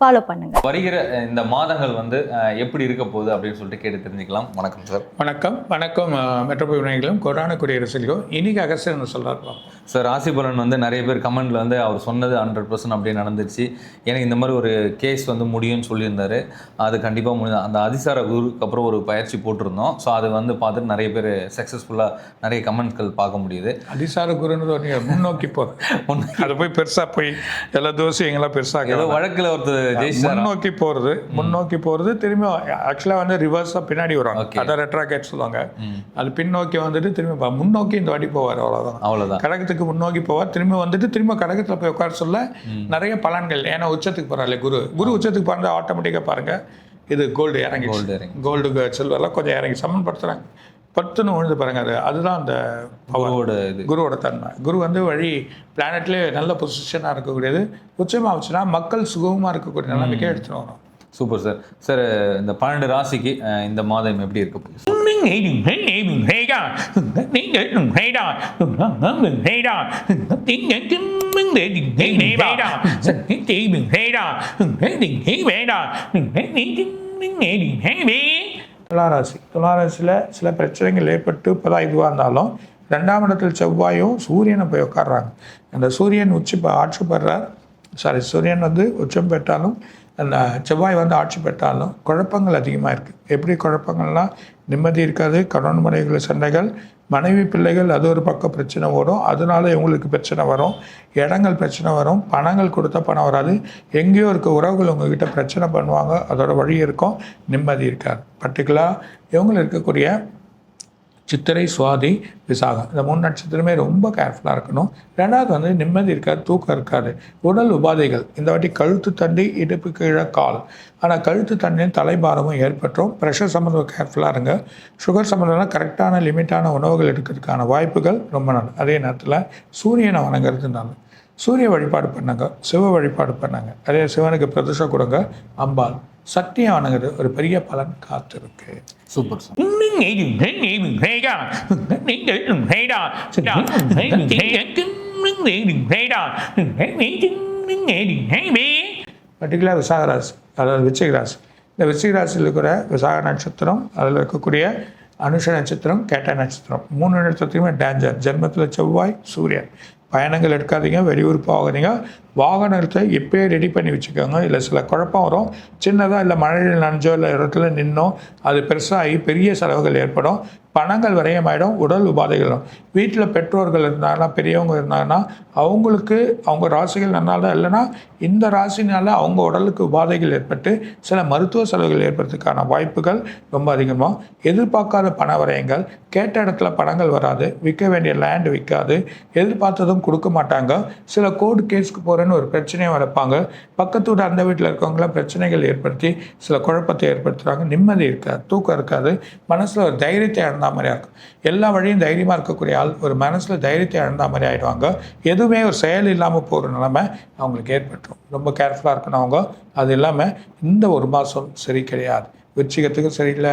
Follow பண்ணுங்கள் வருகிற இந்த மாதங்கள் வந்து எப்படி இருக்க போகுது அப்படின்னு சொல்லிட்டு கேட்டு தெரிஞ்சுக்கலாம். வணக்கம் சார். வணக்கம். வணக்கம் மெட்ரோபோல் விநாயகர்களும் கொடான குடியரசுலையும் இன்னைக்கு அகஸ்டர் சொல்கிறார் சார் ராசி பலன் வந்து நிறைய பேர் கமெண்ட்ல வந்து அவர் சொன்னது ஹண்ட்ரட் பர்சன்ட் அப்படியே நடந்துருச்சு. எனக்கு இந்த மாதிரி ஒரு கேஸ் வந்து முடியும்னு சொல்லியிருந்தாரு. அது கண்டிப்பாக முடியும் அந்த அதிசார குருக்கு அப்புறம் ஒரு பயிற்சி போட்டிருந்தோம். ஸோ அது வந்து பார்த்துட்டு நிறைய பேர் சக்ஸஸ்ஃபுல்லாக நிறைய கமெண்ட்கள் பார்க்க முடியுது. அதிசார குருன்னு ஒரு முன்னோக்கி போகிறது அது போய் பெருசாக போய் எல்லா தோசையும் எங்கெல்லாம் ஏதோ பெருசாக வழக்கில் ஒருத்தர் ஜெயிச்சாரா முன்னோக்கி போகிறது முன்னோக்கி போகிறது திரும்பி ஆக்சுவலாக வந்து ரிவர்ஸாக பின்னாடி Okay. அதை ரெட்ராகேட் சொல்லுவாங்க. அது பின்னோக்கி வந்துட்டு திரும்பி முன்னோக்கி இந்த வாட்டி போவார் அவ்வளோதான் அவ்வளோதான் கடகத்துக்கு முன்னோக்கி போவார் திரும்பி வந்துட்டு திரும்ப கடகத்தில் போய் உட்கார சொல்ல நிறைய பலன்கள். ஏன்னா உச்சத்துக்கு போகிறாள் குரு. குரு உச்சத்துக்கு போகிறத ஆட்டோமேட்டிக்காக பாருங்க. இது கோல்டு இறங்கி கோல்டு இறங்கி கோல்டு சில்வர்லாம் கொஞ்சம் இறங்கி சமன்படுத்துகிறாங்க பத்துன்னு விழுந்து பாருங்க அது அதுதான் அந்த பவர் அவரோட இது. குருவோட தன்மை. குரு வந்து வழி பிளானட்லேயே நல்ல பொசிஷனாக இருக்கக்கூடியது. உச்சமாக வச்சுன்னா மக்கள் சுகமாக இருக்கக்கூடிய நிலைமைக்கே எடுத்துகிட்டு வரும் சூப்பர் சார் சார் இந்த பன்னெண்டு ராசிக்கு இந்த மாதம் எப்படி இருக்க? போகுது துளாராசி. துளாராசியில் சில பிரச்சனைகள் ஏற்பட்டு இப்போதான் இதுவாக இருந்தாலும் ரெண்டாம் இடத்தில் செவ்வாயும் சூரியனை போய் உட்காடுறாங்க அந்த சூரியன் உச்சி பெ- ஆட்சி பெறார் சாரி சூரியன் வந்து உச்சம் பெற்றாலும் அந்த செவ்வாய் வந்து ஆட்சி பெற்றாலும் குழப்பங்கள் அதிகமாக இருக்குது எப்படி குழப்பங்கள்லாம் நிம்மதி இருக்காது கணவன் மனைவிகள் சண்டைகள் மனைவி பிள்ளைகள் அது ஒரு பக்கம் பிரச்சனை வரும் அதனால இவங்களுக்கு பிரச்சனை வரும். இடங்கள் பிரச்சனை வரும். பணங்கள் கொடுத்தா பணம் வராது. எங்கேயோ இருக்க உறவுகள் உங்ககிட்ட பிரச்சனை பண்ணுவாங்க. அதோட வழி இருக்கும். நிம்மதி இருக்காது. பர்டிகுலராக இவங்களுக்கு இருக்கக்கூடிய சித்திரை சுவாதி விசாகம். இந்த மூணு நட்சத்திரமே ரொம்ப கேர்ஃபுல்லாக இருக்கணும். ரெண்டாவது வந்து நிம்மதி இருக்காது தூக்கம் இருக்காது. உடல் உபாதைகள். இந்த வாட்டி கழுத்து தண்டி இடுப்பு கீழே கால். ஆனால் கழுத்து தண்டியும் தலைபாரமும் ஏற்பட்டுரும். ப்ரெஷர் சம்மந்தம் கேர்ஃபுல்லாக இருங்க. சுகர் சம்மந்தம்லாம் கரெக்டான லிமிட்டான உணவுகள் எடுக்கிறதுக்கான வாய்ப்புகள் ரொம்ப நல்லது. அதே நேரத்தில் சூரியனை வணங்குறது நல்லது. சூரிய வழிபாடு பண்ணாங்க. சிவ வழிபாடு பண்ணாங்க. அதே சிவனுக்கு பிரதிஷ்டை கொடுங்க. அம்பாள் சக்தியை வணங்குறது ஒரு பெரிய பலன் காத்திருக்கு. சூப்பர் சார் பர்டிகுலர் விசாக ராசி அதாவது விருச்சிக ராசி இந்த விருச்சிக ராசியில் இருக்கிற விசாக நட்சத்திரம் அதில் இருக்கக்கூடிய அனுஷ நட்சத்திரம் கேட்ட நட்சத்திரம் மூணு நட்சத்திரமே டேஞ்சர் ஜென்மத்தில் செவ்வாய் சூரியன் பயணங்கள் எடுக்காதீங்க வெளியூர் போகாதீங்க வாகனத்தை இப்போயே ரெடி பண்ணி வச்சுக்கோங்க. இல்லை சில குழப்பம் வரும். சின்னதாக இல்லை மழையில் நனைஞ்சோ இல்லை இடத்துல நின்னோ அது பெருசாகி பெரிய செலவுகள் ஏற்படும். பணங்கள் விரயமாயிடும் உடல் உபாதைகள் வீட்டில் பெற்றோர்கள் இருந்தாங்கன்னா பெரியவங்க இருந்தாங்கன்னா அவங்களுக்கு அவங்க ராசிகள் நன்னால இல்லைன்னா இந்த ராசினால அவங்க உடலுக்கு உபாதைகள் ஏற்பட்டு சில மருத்துவ செலவுகள் ஏற்படுறதுக்கான வாய்ப்புகள் ரொம்ப அதிகமாக எதிர்பார்க்காத பண விரயங்கள் கேட்ட இடத்துல பணங்கள் வராது விற்க வேண்டிய லேண்ட் விற்காது எதிர்பார்த்ததும் கொடுக்க மாட்டாங்க. சில கோர்ட் கேஸ்க்கு போகிற போகிறேன்னு ஒரு பிரச்சனையை வளர்ப்பாங்க. பக்கத்து வீடு அந்த வீட்டில் இருக்கவங்களாம் பிரச்சனைகள் ஏற்படுத்தி சில குழப்பத்தை ஏற்படுத்துகிறாங்க நிம்மதி இருக்காது தூக்கம் இருக்காது மனசில் ஒரு தைரியத்தை இழந்தா மாதிரி இருக்கும் எல்லா வழியும் தைரியமாக இருக்கக்கூடிய ஆள் ஒரு மனசில் தைரியத்தை இழந்தா மாதிரி ஆகிடுவாங்க எதுவுமே ஒரு செயல் இல்லாமல் போகிற நிலைமை அவங்களுக்கு ஏற்பட்டுரும். ரொம்ப கேர்ஃபுல்லாக இருக்கணும் அவங்க. அது இல்லாமல் இந்த ஒரு மாதம் சரி கிடையாது. விருச்சிகத்துக்கும் சரியில்லை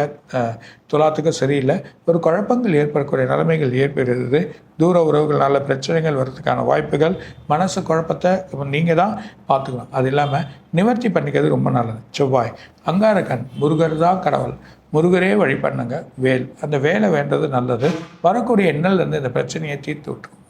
துலாத்துக்கும் சரியில்லை. ஒரு குழப்பங்கள் ஏற்படக்கூடிய நிலைமைகள் ஏற்படுகிறது. தூர உறவுகளால் பிரச்சனைகள் வர்றதுக்கான வாய்ப்புகள் மனசு குழப்பத்தை நீங்கள் தான் பார்த்துக்கணும். அது இல்லாமல் நிவர்த்தி பண்ணிக்கிறது ரொம்ப நல்லது. செவ்வாய் அங்காரக்கண் முருகர் தான் கடவுள். முருகரே வழி பண்ணுங்க வேல். அந்த வேலை வேண்டது நல்லது. வரக்கூடிய எண்ணல்லேருந்து இந்த பிரச்சனையை தீர்த்து விட்டுரும்.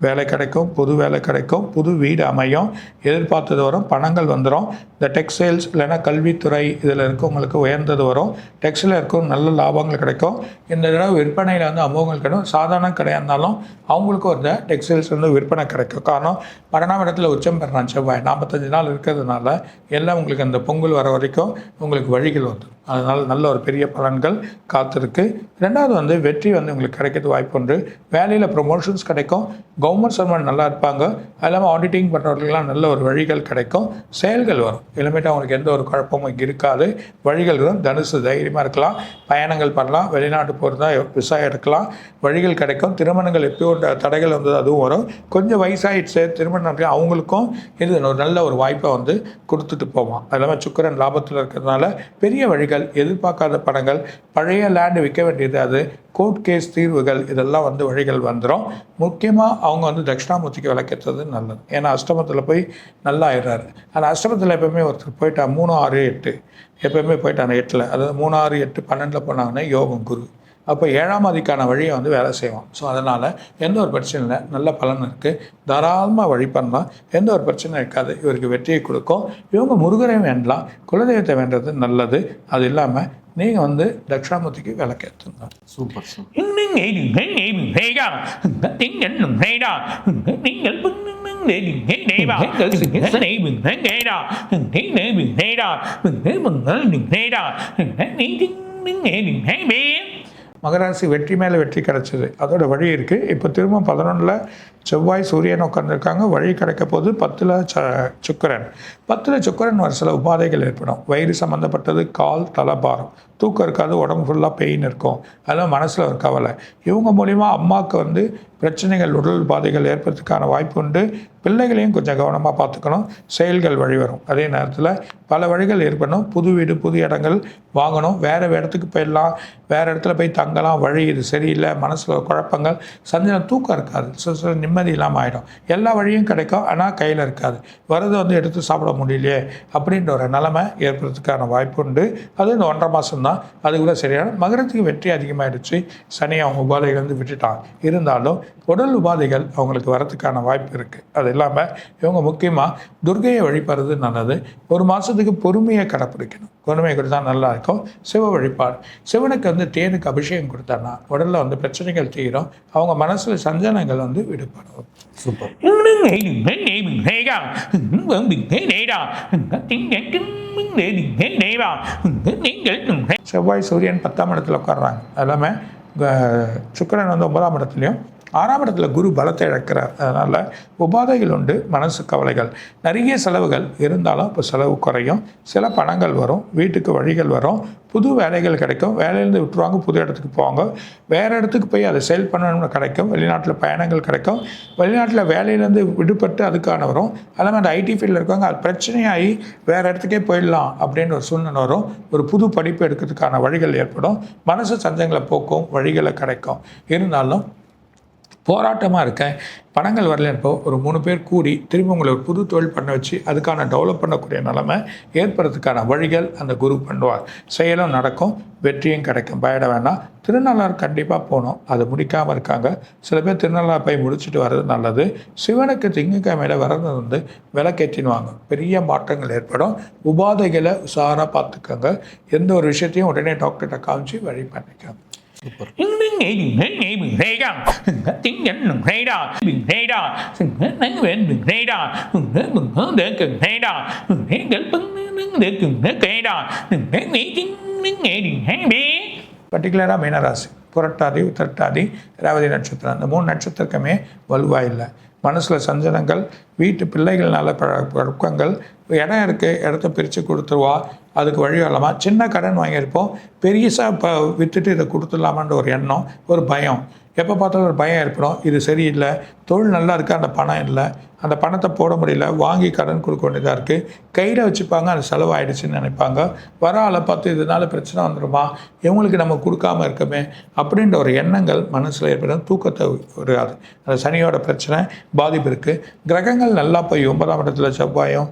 வேலை கிடைக்கும் புது வேலை கிடைக்கும் புது வீடு அமையும் எதிர்பார்த்தது வரும் பணங்கள் வந்துடும் இந்த டெக்ஸ்டைல்ஸ் இல்லைன்னா கல்வித்துறை இதில் இருக்கவங்களுக்கு உயர்ந்தது வரும். டெக்ஸ்டைல் இருக்கும் நல்ல லாபங்கள் கிடைக்கும். இந்த தடவை விற்பனையில் வந்து அமோகங்கள் கிடைக்கும். சாதாரண கடையாக இருந்தாலும் அவங்களுக்கும் ஒரு டெக்ஸ்டைல்ஸ் வந்து விற்பனை கிடைக்கும். காரணம் பன்னெண்டாம் இடத்துல உச்சம் பெறான் செவ்வாய். நாற்பத்தஞ்சு நாள் இருக்கிறதுனால எல்லாம் உங்களுக்கு அந்த பொங்கல் வர வரைக்கும் உங்களுக்கு வழிகள் வந்துடும். அதனால் நல்ல ஒரு பெரிய பலன்கள் காத்திருக்கு. ரெண்டாவது வந்து வெற்றி வந்து உங்களுக்கு கிடைக்கிறது வாய்ப்பு உண்டு வேலையில் ப்ரொமோஷன்ஸ் கிடைக்கும். கவர்மெண்ட் சர்வெண்ட் நல்லா இருப்பாங்க. அது இல்லாமல் ஆடிட்டிங் பண்ணுறவர்களுக்கெல்லாம் நல்ல ஒரு வழிகள் கிடைக்கும். செயல்கள் வரும். இனிமேட்டு அவங்களுக்கு எந்த ஒரு குழப்பமும் இருக்காது. வழிகள் வரும். தனுசு தைரியமாக இருக்கலாம். பயணங்கள் பண்ணலாம். வெளிநாட்டு போகிறதா விசா எடுக்கலாம். வழிகள் கிடைக்கும். திருமணங்கள் எப்பயோ தடைகள் வந்தது அதுவும் வரும். கொஞ்சம் வயசாகிடுச்சு திருமணம் அவங்களுக்கும் இது ஒரு நல்ல ஒரு வாய்ப்பை வந்து கொடுத்துட்டு போவான் அது இல்லாமல் சுக்கிரன் லாபத்தில் இருக்கிறதுனால பெரிய வழிகள் எதிர்பார்க்காத பணங்கள் பழைய லேண்டு விற்க வேண்டியது அது கோர்ட் கேஸ் தீர்வுகள் இதெல்லாம் வந்து வழிகள் வந்துடும் முக்கியமாக அவங்க வந்து தட்சிணாமூர்த்திக்கு விளக்கேற்றது நல்லது. ஏன்னா அஷ்டமத்தில் போய் நல்லா ஆயிடுறாரு ஆனால் அஷ்டமத்தில் எப்பவுமே ஒருத்தர் போயிட்டா மூணு ஆறு எட்டு. எப்பவுமே போயிட்டாங்க எட்டில். அதாவது மூணு ஆறு எட்டு பன்னெண்டில் போனாங்கன்னா யோகம் குரு. அப்போ ஏழாம் அதிக்கான வழியை வந்து வேலை செய்வோம். ஸோ அதனால் எந்த ஒரு பிரச்சனையும் இல்லை. நல்ல பலன் இருக்குது தாராளமாக வழி பண்ணலாம். எந்த ஒரு பிரச்சனையும் இருக்காது. இவருக்கு வெற்றியை கொடுக்கும். இவங்க முருகரை வேண்டலாம். குலதெய்வத்தை வேண்டது நல்லது. அது இல்லாமல் நீங்கள் வந்து தட்சிணாமூர்த்திக்கு விளக்கேற்றுங்க சூப்பர் சூப்பர். மகராசி வெற்றி மேலே வெற்றி கிடச்சிது. அதோட வழி இருக்குது இப்போ திரும்ப பதினொன்றில் செவ்வாய் சூரியன் உட்காந்துருக்காங்க வழி கிடைக்க போது பத்தில் ச சுக்கரன். பத்தில் சுக்கரன் வர சில உபாதைகள் ஏற்படும். வயிறு சம்மந்தப்பட்டது கால் தலைபாரம். தூக்கம் இருக்காது உடம்பு ஃபுல்லாக பெயின் இருக்கும். அதெல்லாம் மனசில் ஒரு கவலை. இவங்க மூலிமா அம்மாவுக்கு வந்து பிரச்சனைகள் உடல் உபாதைகள் ஏற்படுறதுக்கான வாய்ப்பு உண்டு. பிள்ளைகளையும் கொஞ்சம் கவனமாக பார்த்துக்கணும். செயல்கள் வழி வரும். அதே நேரத்தில் பல வழிகள் ஏற்படணும். புது வீடு புது இடங்கள் வாங்கணும். வேறு இடத்துக்கு போயிடலாம். வேறு இடத்துல போய் தங்கலாம். வழி இது சரியில்லை. மனசில் குழப்பங்கள். சஞ்சலம் தூக்கம் இருக்காது. சில சில நிம்மதி இல்லாமல் ஆகிடும் எல்லா வழியும் கிடைக்கும் ஆனால் கையில் இருக்காது. வரதை வந்து எடுத்து சாப்பிட முடியலையே அப்படின்ற ஒரு நிலைமை ஏற்படுறதுக்கான வாய்ப்பு உண்டு. அது இந்த ஒன்றரை மாதம் தான் அது கூட சரியான மகரத்துக்கு வெற்றி அதிகமாகிடுச்சு சனி அவங்க உபாதைகள் வந்து விட்டுட்டான். இருந்தாலும் உடல் உபாதைகள் அவங்களுக்கு வரத்துக்கான வாய்ப்பு இருக்குது அது இல்லாமல் இவங்க முக்கியமாக துர்கையை வழிபடுறது நல்லது. ஒரு மாதத்துக்கு பொறுமையை கடைப்பிடிக்கணும் பொறுமை கொடுத்தா நல்லா இருக்கும். சிவ வழிபாடு. சிவனுக்கு வந்து தேனுக்கு அபிஷேகம் கொடுத்தான்னா உடலில் வந்து பிரச்சனைகள் தீரும். அவங்க மனசில் சஞ்சலங்கள் வந்து விடுபடும். சூப்பர். செவ்வாய் சூரியன் பத்தாம் இடத்துல உட்கார்றாங்க. க- சுக்கிரன் வந்து ஒன்பதாம் இடத்துலையும் ஆறாம் இடத்துல குரு பலத்தை இழக்கிறார். அதனால் உபாதைகள் உண்டு மனசு கவலைகள். நிறைய செலவுகள் இருந்தாலும் இப்போ செலவு குறையும். சில பணங்கள் வரும் வீட்டுக்கு வழிகள் வரும். புது வேலைகள் கிடைக்கும். வேலையிலேருந்து விட்டுருவாங்க புது இடத்துக்கு போவாங்க. வேறு இடத்துக்கு போய் அதை சேல் பண்ணணும்னு கிடைக்கும். வெளிநாட்டில் பயணங்கள் கிடைக்கும். வெளிநாட்டில் வேலையிலேருந்து விடுபட்டு அதுக்கான வரும். அதே அந்த ஐடி ஃபீல்டில் இருக்கவங்க அது பிரச்சனையாகி வேறு இடத்துக்கே போயிடலாம் அப்படின்னு ஒரு சூழ்நிலை வரும். ஒரு புது படிப்பு எடுக்கிறதுக்கான வழிகள் ஏற்படும். மனசு சஞ்சங்களை போக்கும் வழிகளை கிடைக்கும். இருந்தாலும் போராட்டமாக இருக்கேன் பணங்கள் வரலப்போ ஒரு மூணு பேர் கூடி திரும்ப உங்களை ஒரு புது தொழில் பண்ண வச்சு அதுக்கான டெவலப் பண்ணக்கூடிய நிலைமை ஏற்படுறதுக்கான வழிகள் அந்த குரு பண்ணுவார். செயலும் நடக்கும் வெற்றியும் கிடைக்கும். பயட வேண்டாம். திருநள்ளாறு கண்டிப்பாக போகணும். அது முடிக்காமல் இருக்காங்க. சில பேர் திருநள்ளாறு போய் முடிச்சுட்டு வர்றது நல்லது. சிவனுக்கு திங்கக்கிழமையில் வர்றது வந்து விளக்கேற்றினுவாங்க பெரிய மாற்றங்கள் ஏற்படும். உபாதைகளை உஷாராக பார்த்துக்கோங்க. எந்த ஒரு விஷயத்தையும் உடனே டாக்டர்கிட்ட காமிச்சு வழி பண்ணிக்கோங்க. பர்டிகுலராக மீனராசி. புரட்டாதி உத்திரட்டாதி ரேவதி நட்சத்திரம். அந்த மூணு நட்சத்திரமே வலுவாக இல்லை. மனசில் சஞ்சலங்கள் வீட்டு பிள்ளைகள்னால பழ பழக்கங்கள். இடம் இருக்குது இடத்த பிரித்து கொடுத்துருவா அதுக்கு வழி வரலாமா சின்ன கடன் வாங்கியிருப்போம். பெரியசாக இப்போ விற்றுட்டு இதை கொடுத்துடலாமான்ற ஒரு எண்ணம் ஒரு பயம். எப்போ பார்த்தாலும் ஒரு பயம் ஏற்படும். இது சரியில்லை தொழில் நல்லா இருக்குது அந்த பணம் இல்லை. அந்த பணத்தை போட முடியல வாங்கி கடன் கொடுக்க வேண்டியதாக இருக்குது கையில் வச்சுப்பாங்க அது செலவாயிடுச்சுன்னு நினைப்பாங்க. வர ஆளை பார்த்து இதனால பிரச்சனை வந்துடுமா இவங்களுக்கு நம்ம கொடுக்காம இருக்கமே அப்படின்ற ஒரு எண்ணங்கள் மனசில் ஏற்படும். தூக்கத்தை வராது அந்த சனியோட பிரச்சனை பாதிப்பு இருக்குது கிரகங்கள் நல்லா போய் ஒன்பதாம் இடத்துல செவ்வாயும்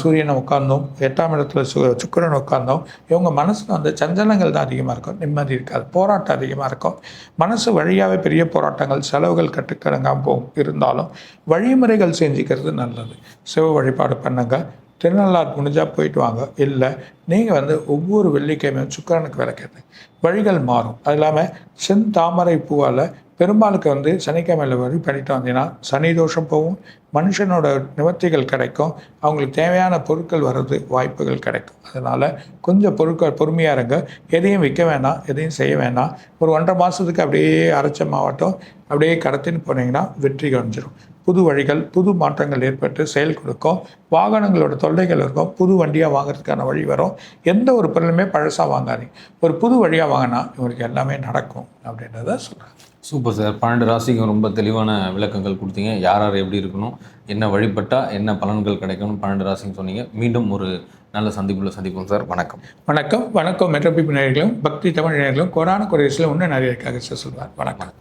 சூரியனை உட்கார்ந்தோம். எட்டாம் இடத்துல சு சுக்கரன் உட்கார்ந்தோம். இவங்க மனசில் வந்து சஞ்சலங்கள் தான் அதிகமாக இருக்கும். நிம்மதி இருக்காது. போராட்டம் அதிகமாக இருக்கும். மனசு வழியாகவே பெரிய போராட்டங்கள் செலவுகள் கட்டுக்கடங்காமல் போகும் இருந்தாலும் வழிமுறைகள் செஞ்சுக்கிறது நல்லது. சிவ வழிபாடு பண்ணுங்க. திருநள்ளாறு முடிஞ்சால் போயிட்டு வாங்க. இல்லை நீங்கள் வந்து ஒவ்வொரு வெள்ளிக்கிழமையும் சுக்கிரனுக்கு விளக்கேற்று வழிகள் மாறும். அது இல்லாமல் செந்தாமரை பூவால் பெருமாளுக்கு வந்து சனிக்கிழமையில் வரி பண்ணிட்டு வந்தீங்கன்னா சனி தோஷம் போகும் மனுஷனோட நிவர்த்திகள் கிடைக்கும் அவங்களுக்கு தேவையான பொருட்கள் வர்றது வாய்ப்புகள் கிடைக்கும். அதனால் கொஞ்சம் பொருட்கள் பொறுமையாக இருங்க. எதையும் விற்க வேணாம் எதையும் செய்ய வேணாம். ஒரு ஒன்றரை மாதத்துக்கு அப்படியே அரைச்ச மாவட்டம் அப்படியே கடத்தின்னு போனீங்கன்னா வெற்றி கணிஞ்சிடும் புது வழிகள் புது மாற்றங்கள் ஏற்பட்டு செயல் கொடுக்கும். வாகனங்களோட தொல்லைகள் இருக்கும். புது வண்டியாக வாங்குறதுக்கான வழி வரும். எந்த ஒரு பொருளுமே பழசாக வாங்காதீங்க. ஒரு புது வழியாக வாங்கினா இவங்களுக்கு எல்லாமே நடக்கும் அப்படின்றத சொல்கிறேன் சூப்பர் சார். பன்னெண்டு ராசிக்கும் ரொம்ப தெளிவான விளக்கங்கள் கொடுத்தீங்க. யார் யார் எப்படி இருக்கணும் என்ன வழிபட்டால் என்ன பலன்கள் கிடைக்கணும் பன்னெண்டு ராசின்னு சொன்னீங்க. மீண்டும் ஒரு நல்ல சந்திப்புள்ள சந்திப்போம் சார். வணக்கம். வணக்கம். வணக்கம். மெட்ரோபிப் நேர்களும் பக்தி தமிழ் நேர்களும் கொரோனா குறைசில் இன்னும் நிறைய இருக்காங்க சார் சொல்வார். வணக்கம்.